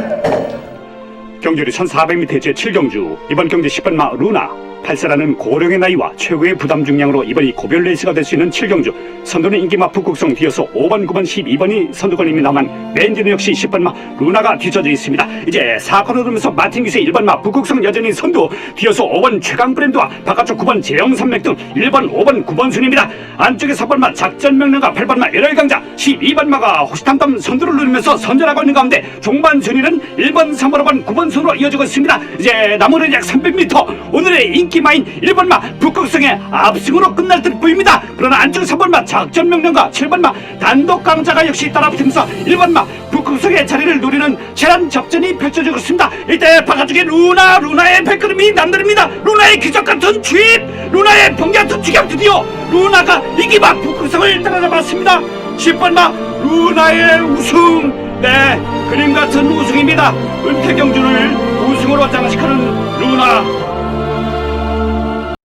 Thank you. 경주리 1400m 제7경주 이번 경주 10번 마 루나 8세라는 고령의 나이와 최고의 부담 중량으로 이번이 고별 레이스가 될 수 있는 7경주. 선두는 인기마 북극성 뒤어서 5번, 9번, 12번이 선두권입니다만 맨지는 역시 10번 마 루나가 뒤쳐져 있습니다. 이제 4코너 돌면서 마틴 기세 1번 마 북극성 여전히 선두 뒤어서 5번 최강 브랜드와 바깥쪽 9번 제형 산맥 등 1번, 5번, 9번 순입니다. 안쪽에 4번 마 작전 명령과 8번 마 열혈 강자 12번 마가 호시탐탐 선두를 누리면서 선전하고 있는 가운데 종반 순위는 1번, 3번, 5번, 9번 순으로 이어지고 있습니다. 이제 남은 약 300m 오늘의 인기 마인 1번마 북극성의 압승으로 끝날 듯 보입니다. 그러나 안쪽 3번마 작전 명령과 7번마 단독 강자가 역시 따라붙으면서 1번마 북극성의 자리를 노리는 재란 접전이 펼쳐지고 있습니다. 이때 바깥쪽에 루나 루나의 발걸음이 남다릅니다. 루나의 기적 같은 추입 루나의 번개 같은 추격 드디어 루나가 이기마 북극성을 따라잡았습니다. 10번마 루나의 우승. 네 그림 같은 우승입니다. 은퇴 경주를 우승으로 장식하는 루나